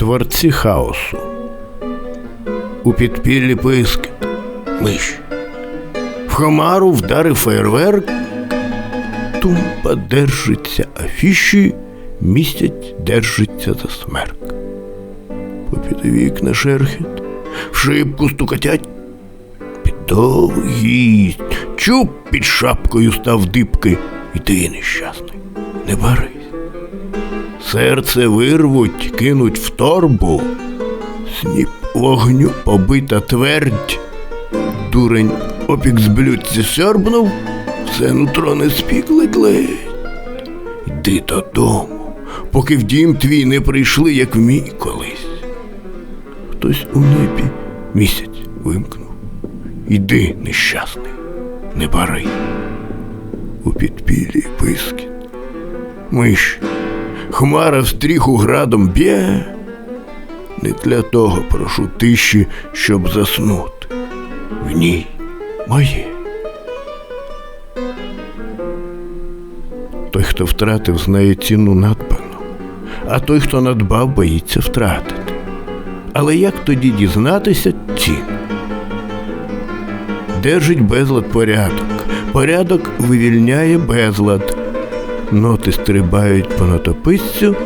дворці хаосу. У підпіллі пискіт. Миш. В Хомару вдарив фейерверк. Тумпа держиться афіші, місяць держиться за смерк. Попід вікна шерхіт, в шибку стукатять. Підов їсть, чуб під шапкою став дибки, і ти нещасний, не барись. Серце вирвуть, кинуть в торбу, сніп вогню побита твердь. Дурень опік з блюдця сьорбнув, все нутро не спік ледь-ледь. Йди додому, поки в дім твій не прийшли, як в мій колись. Хтось у небі місяць вимкнув. Іди, нещасний, не бари. У підпілі пискіт. Миш, хмара стріху градом б'є. Не для того прошу тиші, щоб заснути. В ній моє. Той, хто втратив, знає ціну надбану, а той, хто надбав, боїться втратити. Але як тоді дізнатися ціну? Держить безлад порядок. Порядок вивільняє безлад. Ноти стрибають по нотописцю,